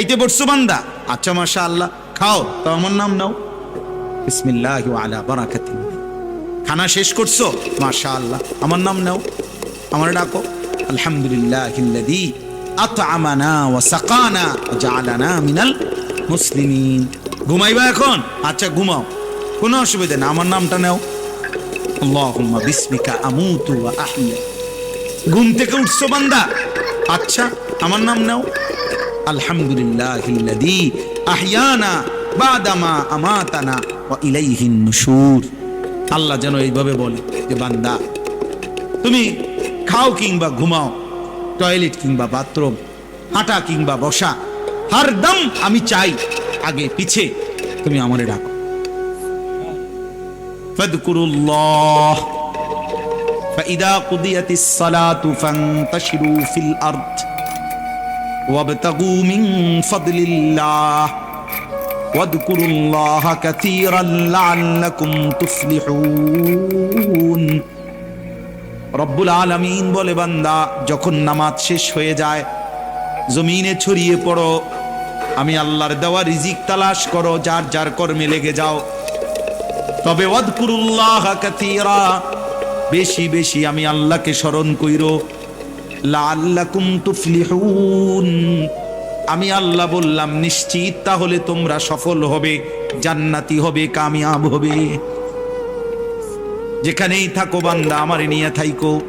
খাইতে বসছো বান্দা? আচ্ছা মাশা আল্লাহ খাও তো আমার নাম নাও। বিসমিল্লাহ আলা বারাকাতিন। খানা শেষ করছ? মাশা আল্লাহ আমার নাম নাও। আমার ডাকো। আলহামদুলিল্লাহ ইল্লাযী আতআমানা ওয়া সাকানা ওয়া জাআলানা মিনাল মুসলিমিন। ঘুমাইবা এখন? আচ্ছা ঘুমাও। কোনো অসুবিধা না আমার নামটা নাও। আল্লাহুম্মা বিসমিকা আমুতু ওয়া আহইয়া। ঘুম থেকে উঠছো বান্দা? আচ্ছা আমার নাম নাও। আলহামদুলিল্লাহ ইল্লাযী আহইয়ানা বাদামা আমাতানা ওয়া ইলাইহিন নুশুর আল্লাহ যেন এইভাবে বলে যে বান্দা তুমি খাও কিংবা ঘুমাও টয়লেট কিংবা বাথরুম হাঁটা কিংবা বসা হরদম আমি চাই আগে পিছে তুমি আমারে ডাকো ফাদকুরুল্লাহ فإذا قضيت الصلاة فانتشروا في الأرض وابتغوا من فضل الله واذكروا الله كثيرا لعلكم تفلحون রব্বুল আলামিন বলে বান্দা যখন নামাজ শেষ হয়ে যায় জমিনে ছড়িয়ে পড়ো আমি আল্লাহর দেওয়া রিজিক তালাশ করো যার যার কর্মে লেগে যাও তবে ওয়াদকুরুল্লাহ কাথীরা বেশি বেশি আমি আল্লাহকে স্মরণ কইরো আমি আল্লাহ বললাম, নিশ্চিত তাহলে তোমরা সফল হবে, জান্নাতি হবে, কামিয়াব হবে। যেখানেই থাকো বান্দা, আমার নিয়ে থাইকো।